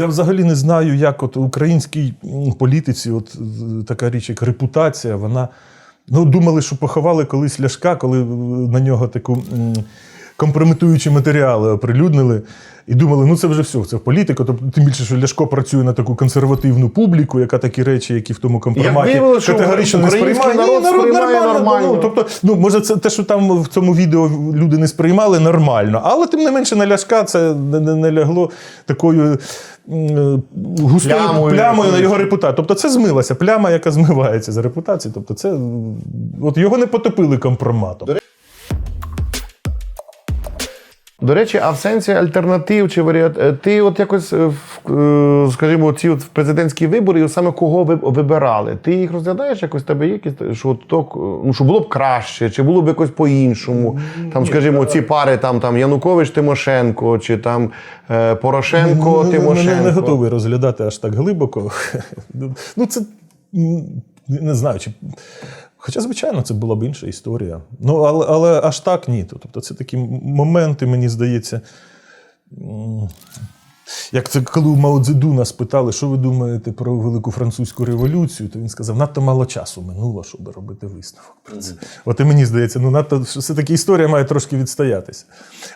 Я взагалі не знаю, як от українській політиці, от така річ, як репутація, вона. Ну, думали, що поховали колись Ляшка, коли е, на нього таку компрометуючі матеріали оприлюднили. І думали, ну це вже все, це в політику. Тобто, тим більше, що Ляшко працює на таку консервативну публіку, яка такі речі, які в тому компроматі що категорично не український сприймає. народ сприймає нормально. Ну, тобто, ну, може, це те, що там в цьому відео люди не сприймали, нормально. Але тим не менше на Ляшка це не, не, не лягло такою густою Плямою плямою, на його репутацію. Тобто це змилася пляма, яка змивається з репутації. Тобто, це от його не потопили компроматом. До речі, а в сенсі альтернатив чи варіант, е, ти от якось, е, е, скажімо, ці от президентські вибори, саме кого ви вибирали? Ти їх розглядаєш якось, тебе є якісь, що, то, ну, що було б краще, чи було б якось по-іншому? Там, скажімо, ці пари там, там Янукович Тимошенко, чи там Порошенко Ну, Тимошенко. Не, не готовий розглядати аж так глибоко. Ну, це не знаю, чи. Хоча, звичайно, це була б інша історія. Ну, але, але аж так ні. Тобто, це такі моменти, мені здається. Як це коли у Мао Цзедуна спитали, що ви думаєте про Велику Французьку революцію, то він сказав, надто мало часу минуло, щоб робити висновок про це. От і мені здається, ну надто все-таки історія має трошки відстоятися.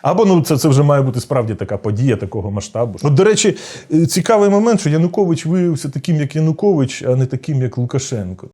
Або ну це, це вже має бути справді така подія такого масштабу. От, до речі, е, цікавий момент, що Янукович виявився таким, як Янукович, а не таким, як Лукашенко.